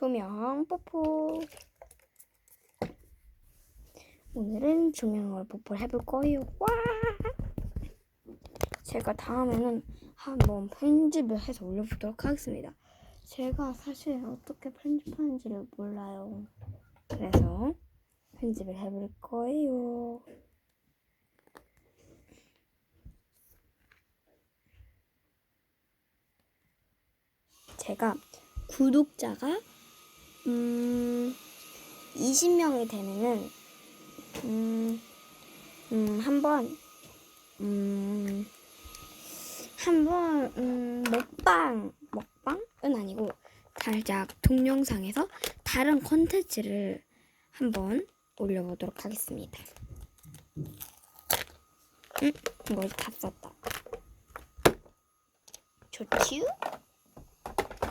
조명 뽀뽀. 오늘은 조명으로 뽀뽀를 해볼 거예요. 와! 제가 다음에는 한번 편집을 해서 올려보도록 하겠습니다. 제가 사실 어떻게 편집하는지를 몰라요. 그래서 편집을 해볼 거예요. 제가 구독자가 음 20명이 되면은 음, 음 한번 음 한번 음 먹방 먹방은 아니고 살짝 동영상에서 다른 컨텐츠를 한번 올려보도록 하겠습니다. 음, 이거 다 썼다. 좋지요?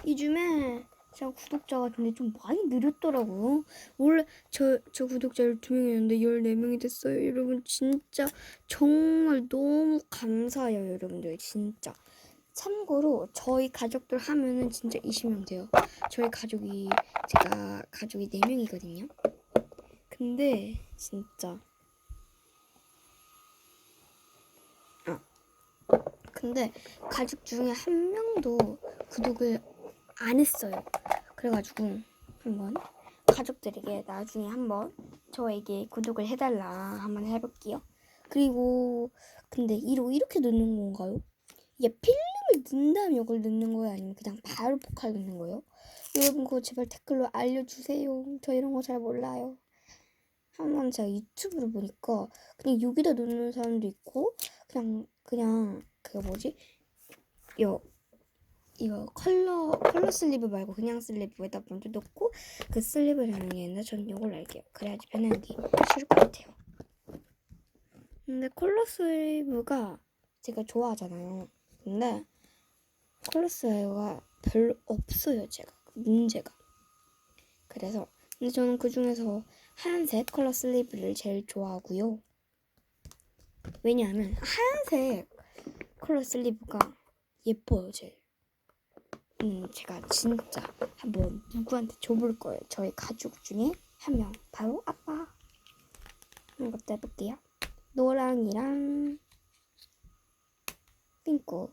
요즘에 제가 구독자가 근데 좀 많이 늘었더라고요. 원래 저, 저 구독자 12명이었는데 14명이 됐어요. 여러분 진짜 정말 너무 감사해요. 여러분들 진짜. 참고로 저희 가족들 하면은 진짜 20명 돼요. 저희 가족이 제가 가족이 4명이거든요. 근데 진짜 아 근데 가족 중에 한 명도 구독을 안 했어요. 그래가지고 한번 가족들에게 나중에 한번 저에게 구독을 해달라 한번 해볼게요. 그리고 근데 이로 이렇게 넣는 건가요? 이게 필름을 넣은 다음에 이걸 넣는 거예요? 아니면 그냥 바로 포칼 넣는 거예요? 여러분 그거 제발 댓글로 알려주세요. 저 이런 거 잘 몰라요. 한번 제가 유튜브로 보니까 그냥 여기다 넣는 사람도 있고 그냥 그냥 그거 뭐지? 요 이거 컬러 컬러 슬리브 말고 그냥 슬리브에다 먼저 넣고 그게 있는데 저는 이걸 할게요. 그래야지 편하기 쉬울 것 같아요. 근데 컬러 슬리브가 제가 좋아하잖아요. 근데 컬러 슬리브가 별로 없어요. 제가 문제가. 그래서 근데 저는 그 중에서 하얀색 컬러 슬리브를 제일 좋아하고요. 왜냐하면 하얀색 컬러 슬리브가 예뻐요, 제일. 음, 제가 진짜 한번 누구한테 줘볼 거예요. 저희 가족 중에 한 명, 바로 아빠. 이것도 해볼게요. 노랑이랑 핑크.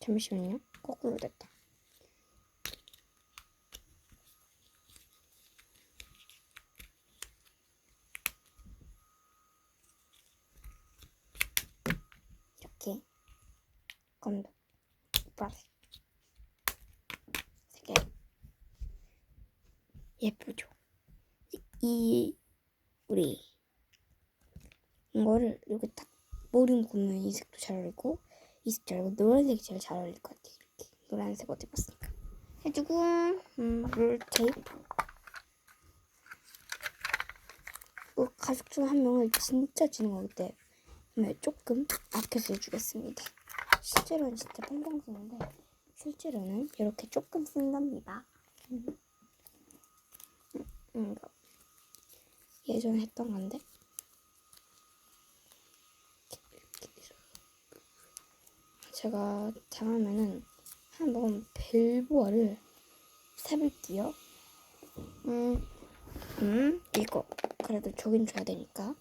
잠시만요. 거꾸로 됐다. 이렇게 검도 보라색 세개. 예쁘죠? 이, 이 우리 이거를 이렇게 딱 머리 묶으면 이 색도 잘 어울리고 이색잘 어울리고 노란색이 제일 잘 어울릴 것 같아요. 이렇게 노란색 옷 입었으니까. 해주고 음, 롤 테이프. 그 가족 중 한 명을 진짜 지는 거기 때문에 네, 조금 아껴서 해주겠습니다. 실제로는 진짜 뻥뻥 쓰는데 실제로는 이렇게 조금 쓴답니다. 음, 음, 예전에 했던 건데 제가 다음에는 한번 벨보아를 사볼게요. 음, 음, 이거 그래도 저긴 줘야 되니까.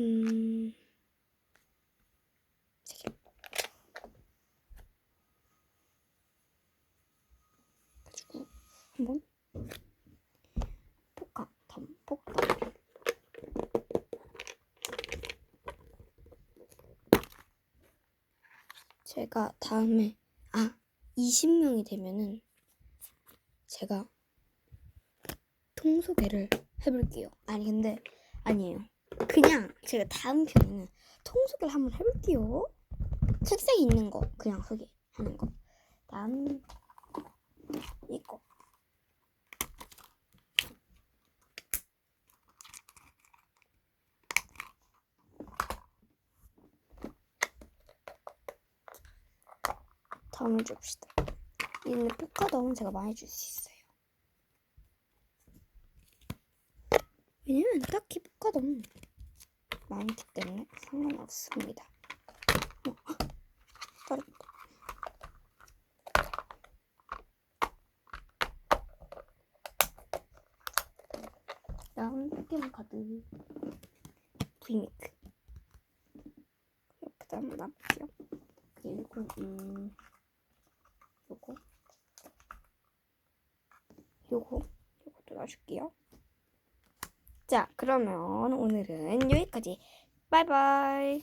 음. 세 개. 가지고 한번 볶아 덤 볶아 제가 다음에 아 20명이 되면은 제가 통소개를 해볼게요. 아니 근데 아니에요. 그냥 제가 다음 편에는 통속을 한번 해볼게요. 색색이 있는 거 그냥 소개하는 거. 다음 이거. 다음을 줍시다. 얘는 포카다운 제가 많이 줄 수 있어요. 왜냐면 딱히 포카다운 많기 때문에 상관없습니다. 다른 거. 다음 포켓몬 카드 기믹 옆에다 한번 놔볼게요 그리고 음 요거. 요거. 요것도 놔줄게요. 자 그러면 오늘은 여기까지. 바이바이